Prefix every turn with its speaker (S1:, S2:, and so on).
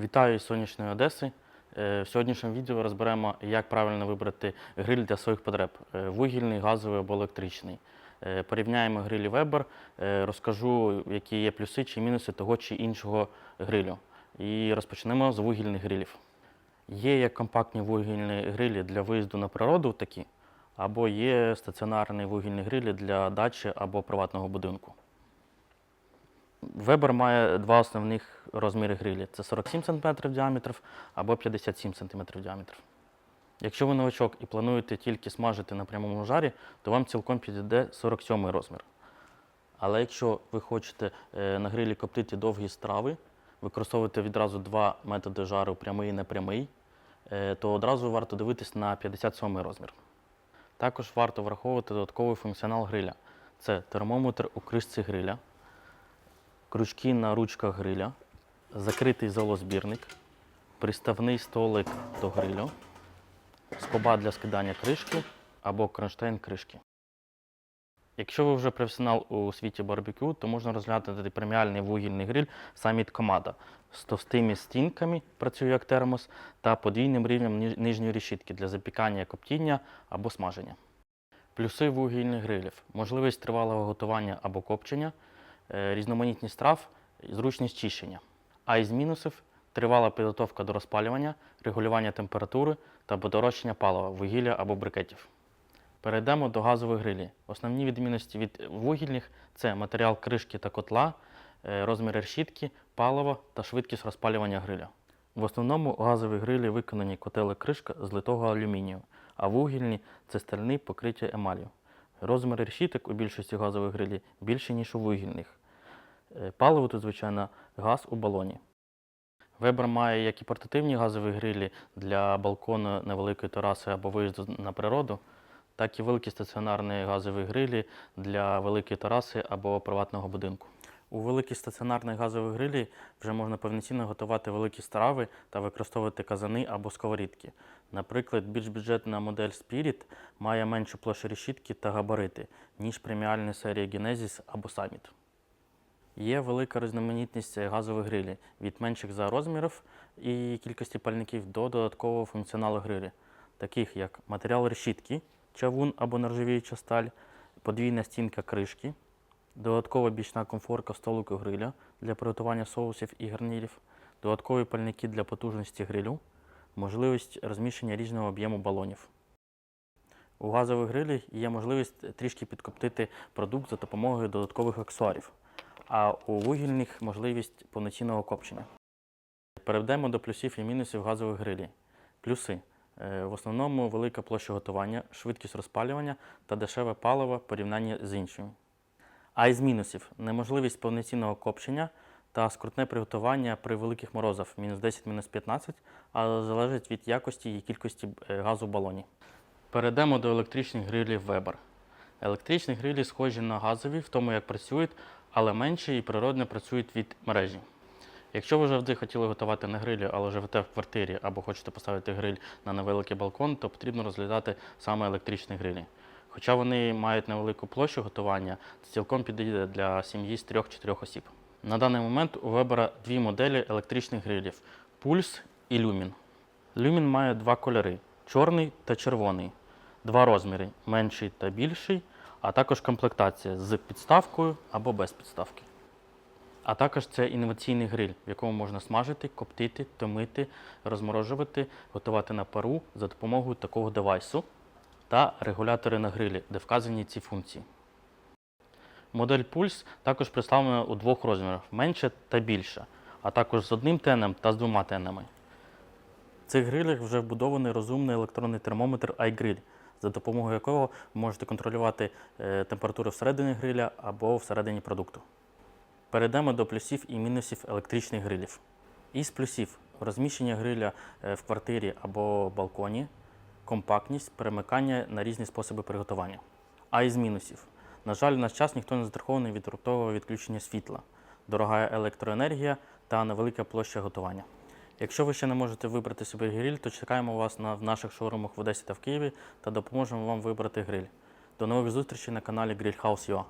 S1: Вітаю із сонячної Одеси. Е, В сьогоднішньому відео розберемо, як правильно вибрати гриль для своїх потреб: е, вугільний, газовий або електричний. Е, Порівняємо грилі Weber, розкажу, які є плюси чи мінуси того чи іншого грилю. І розпочнемо з вугільних грилів. Є як компактні вугільні грилі для виїзду на природу, такі, або є стаціонарні вугільні грилі для дачі або приватного будинку. Weber має два основних розміри грилі: це 47 см діаметрів або 57 см діаметрів. Якщо ви новачок і плануєте тільки смажити на прямому жарі, то вам цілком підійде 47 розмір. Але якщо ви хочете е, на грилі коптити довгі страви, використовувати відразу два методи жару прямий і непрямий, е, то одразу варто дивитись на 57 розмір. Також варто враховувати додатковий функціонал гриля. Це термометр у кришці гриля, крючки на ручках гриля, закритий золозбірник, приставний столик до грилю, скоба для скидання кришки або кронштейн кришки. Якщо ви вже професіонал у світі барбекю, то можна розглянути преміальний вугільний гриль Summit Комада з товстими стінками, працює як термос, та подвійним рівнем нижньої решітки для запікання коптіння або смаження. Плюси вугільних грилів: можливість тривалого готування або копчення, різноманітність страв, зручність чищення. А із мінусів тривала підготовка до розпалювання, регулювання температури та подорожчання палива, вугілля або брикетів. Перейдемо до газових грилів. Основні відмінності від вугільних це матеріал кришки та котла, е, розмір решітки, паливо та швидкість розпалювання гриля. В основному газові грилі виконані котел і кришка з литого алюмінію, а вугільні це стальні покриття емалью. Розмір решіток у більшості газових грилі більше, ніж у вугільних. Е, Паливо тут, звичайно, газ у балоні. Вебер має як і портативні газові грилі для балкону невеликої тераси або виїзду на природу, так і великі стаціонарні газові грилі для великої тераси або приватного будинку. У великих стаціонарних газових грилі вже можна повноцінно готувати великі страви та використовувати казани або сковорідки. Наприклад, більш бюджетна модель Spirit має меншу площу решітки та габарити, ніж преміальні серії Genesis або Summit. Є велика різноманітність газових грилів від менших за розмірів і кількості пальників до додаткового функціоналу грилі, таких як матеріал решітки, чавун або нержавіюча сталь, подвійна стінка кришки, додаткова бічна комфорка столику гриля для приготування соусів і гарнірів, додаткові пальники для потужності грилю, можливість розміщення різного об'єму балонів. У газових грилях є можливість трішки підкоптити продукт за допомогою додаткових аксесуарів, а у вугільних можливість повноцінного копчення. Перейдемо до плюсів і мінусів газових грилів. Плюси. Е, В основному велика площа готування, швидкість розпалювання та дешеве паливо в порівнянні з іншими. А із мінусів неможливість повноцінного копчення та скрутне приготування при великих морозах мінус 10, мінус 15, але залежить від якості і кількості е, газу в балоні. Перейдемо до електричних грилів Weber. Електричні грилі схожі на газові в тому, як працюють, але менші і природно працюють від мережі. Якщо ви завжди хотіли готувати на грилі, але живете в квартирі або хочете поставити гриль на невеликий балкон, то потрібно розглядати саме електричні грилі. Хоча вони мають невелику площу готування, це цілком підійде для сім'ї з 3-4 осіб. На даний момент у Weber дві моделі електричних грилів Pulse і Lumin. Lumin має два кольори чорний та червоний, два розміри менший та більший, а також комплектація з підставкою або без підставки. А також це інноваційний гриль, в якому можна смажити, коптити, томити, розморожувати, готувати на пару за допомогою такого девайсу та регулятори на грилі, де вказані ці функції. Модель Pulse також представлена у двох розмірах менше та більше, а також з одним теном та з двома тенами. В цих грилях вже вбудований розумний електронний термометр iGrill, за допомогою якого ви можете контролювати е, температуру всередині гриля або всередині продукту. Перейдемо до плюсів і мінусів електричних грилів. Із плюсів розміщення гриля е, в квартирі або балконі, компактність, перемикання на різні способи приготування. А із мінусів, на жаль, в наш час ніхто не застрахований від раптового відключення світла, дорога електроенергія та невелика площа готування. Якщо ви ще не можете вибрати собі гриль, то чекаємо вас на, в наших шоурумах в Одесі та в Києві та допоможемо вам вибрати гриль. До нових зустрічей на каналі Grill House.ua.